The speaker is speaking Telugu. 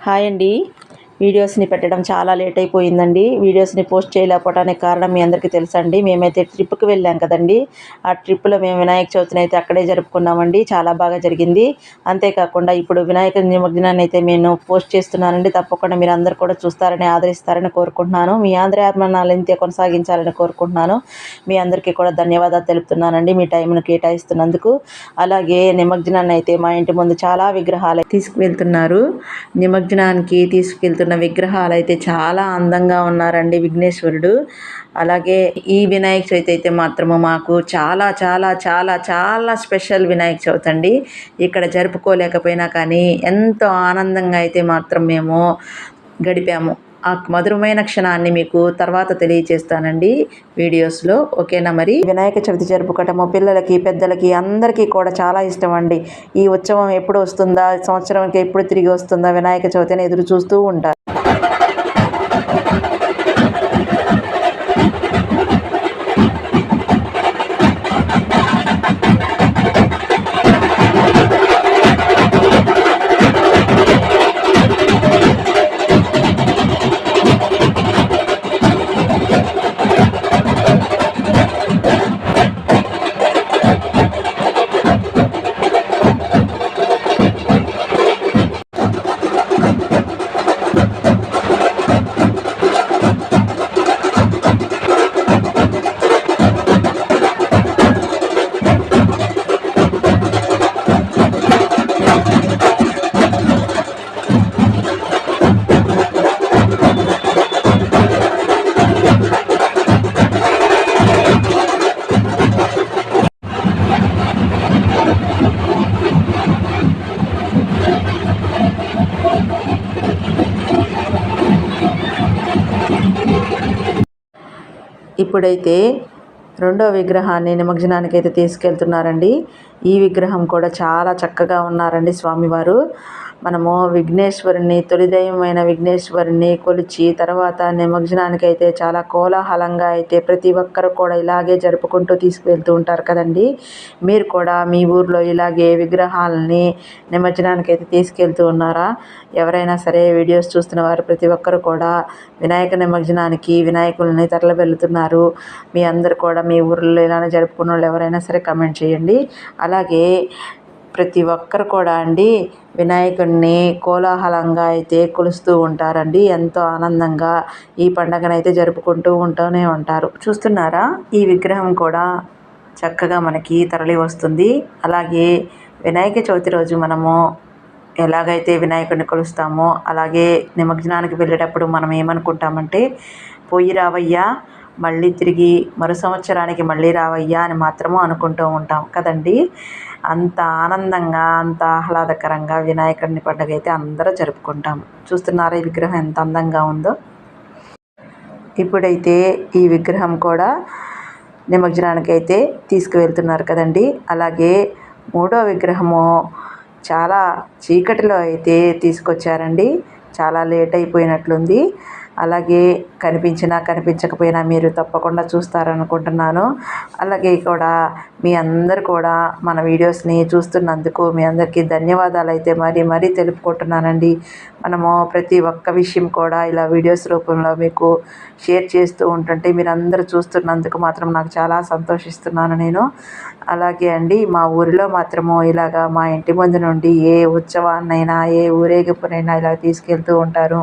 హాయ్ అండి. వీడియోస్ని పెట్టడం చాలా లేట్ అయిపోయిందండి. వీడియోస్ని పోస్ట్ చేయలేకపోవడానికి కారణం మీ అందరికీ తెలుసండి. మేమైతే ట్రిప్కి వెళ్ళాం కదండి. ఆ ట్రిప్లో మేము వినాయక చవితిని అయితే అక్కడే జరుపుకున్నామండి. చాలా బాగా జరిగింది. అంతేకాకుండా ఇప్పుడు వినాయక నిమజ్జనాన్ని అయితే నేను పోస్ట్ చేస్తున్నానండి. తప్పకుండా మీరు అందరు కూడా చూస్తారని ఆదరిస్తారని కోరుకుంటున్నాను. మీ ఆంధ్ర ఆత్మనాలు ఇంతే కొనసాగించాలని కోరుకుంటున్నాను. మీ అందరికీ కూడా ధన్యవాదాలు తెలుపుతున్నానండి. మీ టైంను కేటాయిస్తున్నందుకు. అలాగే నిమజ్జనాన్ని అయితే మా ఇంటి ముందు చాలా విగ్రహాలు తీసుకువెళ్తున్నారు నిమజ్జనానికి తీసుకెళ్తున్న విగ్రహాలు అయితే చాలా అందంగా ఉన్నారండి విఘ్నేశ్వరుడు. అలాగే ఈ వినాయక చవితి అయితే మాత్రము మాకు చాలా చాలా చాలా చాలా స్పెషల్ వినాయక చవితి అండి. ఇక్కడ జరుపుకోలేకపోయినా కానీ ఎంతో ఆనందంగా అయితే మాత్రం మేము గడిపాము. ఆ మధురమైన క్షణాన్ని మీకు తర్వాత తెలియజేస్తానండి వీడియోస్లో. ఓకేనా మరి? వినాయక చవితి జరుపుకోవటము పిల్లలకి పెద్దలకి అందరికీ కూడా చాలా ఇష్టం అండి. ఈ ఉత్సవం ఎప్పుడు వస్తుందా సంవత్సరానికి ఎప్పుడు తిరిగి వస్తుందా వినాయక చవితి ఎదురు చూస్తూ ఉంటారు. ఇప్పుడైతే రెండో విగ్రహాన్ని నిమజ్జనానికి అయితే తీసుకెళ్తున్నారండి. ఈ విగ్రహం కూడా చాలా చక్కగా ఉన్నారండి స్వామివారు. మనము విఘ్నేశ్వరుని తొలిదైవమైన విఘ్నేశ్వరుని కొలిచి తర్వాత నిమజ్జనానికి అయితే చాలా కోలాహలంగా అయితే ప్రతి ఒక్కరు కూడా ఇలాగే జరుపుకుంటూ తీసుకువెళ్తూ ఉంటారు కదండి. మీరు కూడా మీ ఊర్లో ఇలాగే విగ్రహాలని నిమజ్జనానికి అయితే తీసుకెళ్తూ ఉన్నారా? ఎవరైనా సరే వీడియోస్ చూస్తున్న వారు ప్రతి ఒక్కరు కూడా వినాయక నిమజ్జనానికి వినాయకుల్ని తరలివెళ్తున్నారు. మీ అందరు కూడా మీ ఊర్లో ఇలానే జరుపుకున్న వాళ్ళు ఎవరైనా సరే కమెంట్ చేయండి. అలాగే ప్రతి ఒక్కరు కూడా అండి వినాయకుడిని కోలాహలంగా అయితే కొలుస్తూ ఉంటారండి. ఎంతో ఆనందంగా ఈ పండగనైతే జరుపుకుంటూ ఉంటూనే ఉంటారు. చూస్తున్నారా? ఈ విగ్రహం కూడా చక్కగా మనకి తరలి వస్తుంది. అలాగే వినాయక చవితి రోజు మనము ఎలాగైతే వినాయకుడిని కొలుస్తామో అలాగే నిమజ్జనానికి వెళ్ళేటప్పుడు మనం ఏమనుకుంటామంటే పోయి రావయ్యా మళ్ళీ తిరిగి మరు సంవత్సరానికి మళ్ళీ రావయ్యా అని మాత్రము అనుకుంటూ ఉంటాం కదండి. అంత ఆనందంగా అంత ఆహ్లాదకరంగా వినాయకుడిని పండుగ అయితే అందరూ జరుపుకుంటాం. చూస్తున్నారా ఈ విగ్రహం ఎంత అందంగా ఉందో? ఇప్పుడైతే ఈ విగ్రహం కూడా నిమజ్జనానికి అయితే తీసుకువెళ్తున్నారు కదండి. అలాగే మూడో విగ్రహము చాలా చీకటిలో అయితే తీసుకొచ్చారండి. చాలా లేట్ అయిపోయినట్లుంది. అలాగే కనిపించినా కనిపించకపోయినా మీరు తప్పకుండా చూస్తారనుకుంటున్నాను. అలాగే కూడా మీ అందరు కూడా మన వీడియోస్ని చూస్తున్నందుకు మీ అందరికీ ధన్యవాదాలు అయితే మరీ మరీ తెలుపుకుంటున్నానండి. మనము ప్రతి ఒక్క విషయం కూడా ఇలా వీడియోస్ రూపంలో మీకు షేర్ చేస్తూ ఉంటుంటే మీరు అందరూ చూస్తున్నందుకు మాత్రం నాకు చాలా సంతోషిస్తున్నాను నేను. అలాగే అండి మా ఊరిలో మాత్రము ఇలాగా మా ఇంటి ముందు నుండి ఏ ఉత్సవాన్నైనా ఏ ఊరేగింపునైనా ఇలా తీసుకెళ్తూ ఉంటారు.